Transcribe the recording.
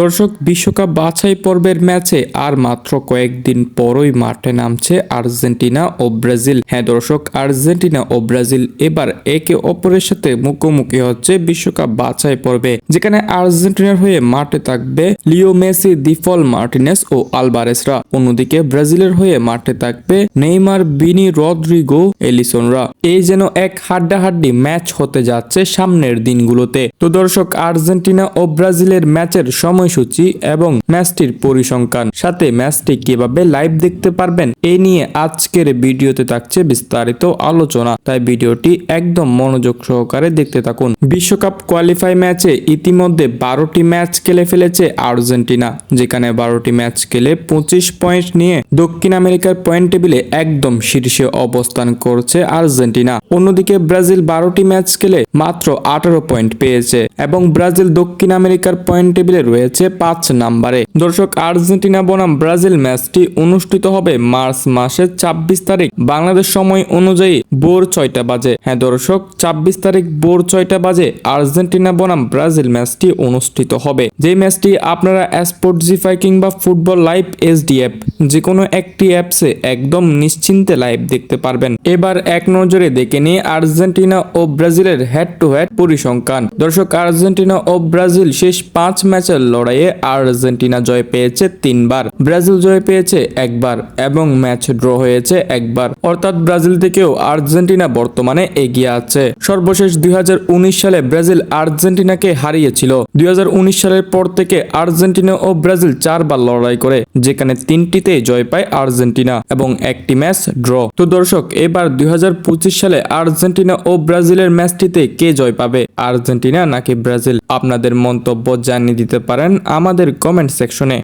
দর্শক, বিশ্বকাপ বাছাই পর্বের ম্যাচে আর মাত্র কয়েকদিন পরই মাঠে নামছে আর্জেন্টিনা ও ব্রাজিল। হ্যাঁ দর্শক, আর্জেন্টিনা ও ব্রাজিল এবার একে অপরের সাথে মুখোমুখি হচ্ছে বিশ্বকাপ বাছাই পর্বে, যেখানে আর্জেন্টিনার হয়ে মাঠে থাকবে লিও মেসি, দিফল মার্টিনেস ও আলবারেসরা। অন্যদিকে ব্রাজিলের হয়ে মাঠে থাকবে নেইমার, বিনি, রদ্রিগো, এলিসনরা। এই যেন এক হাড্ডাহাড্ডি ম্যাচ হতে যাচ্ছে সামনের দিনগুলোতে। তো দর্শক, আর্জেন্টিনা ও ব্রাজিলের ম্যাচের সময়সূচি এবং ম্যাচটির পরিসংখ্যান। সাথে ম্যাচটি কীভাবে লাইভ দেখতে পারবেন, এ নিয়ে আজকের ভিডিওতে থাকছে বিস্তারিত আলোচনা। তাই ভিডিওটি একদম মনোযোগ সহকারে দেখতে থাকুন। বিশ্বকাপ কোয়ালিফাই ম্যাচে ইতিমধ্যে বারোটি ম্যাচ খেলে ফেলেছে আর্জেন্টিনা, যেখানে বারোটি ম্যাচ খেলে পঁচিশ পয়েন্ট নিয়ে দক্ষিণ আমেরিকার পয়েন্ট টেবিলে একদম শীর্ষে অবস্থান করছে আর্জেন্টিনা। অন্যদিকে ব্রাজিল বারোটি ম্যাচ খেলে মাত্র আঠারো পয়েন্ট পেয়েছে এবং ব্রাজিল দক্ষিণ আমেরিকার পয়েন্ট টেবিলে রয়েছে পাঁচ নাম্বারে। দর্শক, আর্জেন্টিনা বনাম ব্রাজিল ম্যাচটি অনুষ্ঠিত হবে মার্চ মাসের ছাব্বিশ তারিখ। বাংলাদেশ সময় অনুযায়ী ভোর ছয়টা বাজে। হ্যাঁ দর্শক, ছাব্বিশ তারিখ ভোর ছয়টা বাজে আর্জেন্টিনা বনাম ব্রাজিল ম্যাচটি অনুষ্ঠিত হবে। যে ম্যাচটি আপনারা স্পোর্টজিফাই কিংবা ফুটবল লাইভ এস এসডিএফ যে কোনো একটি অ্যাপসে একদম নিশ্চিন্তে লাইভ দেখতে পারবেন। এবার এক নজরে দেখে নিয়ে আর্জেন্টিনা ও ব্রাজিলের হেড টু হেড পরিসংখ্যান। দর্শক, আর্জেন্টিনা ও ব্রাজিল শেষ পাঁচ ম্যাচের লড়াইয়ে আর্জেন্টিনা জয় পেয়েছে তিনবার। ব্রাজিল জয় পেয়েছে একবার এবং ম্যাচ ড্র হয়েছে একবার। অর্থাৎ ব্রাজিল থেকেও আর্জেন্টিনা বর্তমানে এগিয়ে আছে। সর্বশেষ দুই সালে ব্রাজিল আর্জেন্টিনাকে হারিয়েছিল। দুই সালের পর থেকে আর্জেন্টিনা ও ব্রাজিল চারবার লড়াই করে, যেখানে তিনটিতে জয় পায় আর্জেন্টিনা এবং একটি ম্যাচ ড্র। তো দর্শক, এবার দুই হাজার পঁচিশ সালে আর্জেন্টিনা ও ব্রাজিলের ম্যাচটিতে কে জয় পাবে? আর্জেন্টিনা নাকি ব্রাজিল? আপনাদের মন্তব্য জানিয়ে দিতে পারেন আমাদের কমেন্ট সেকশনে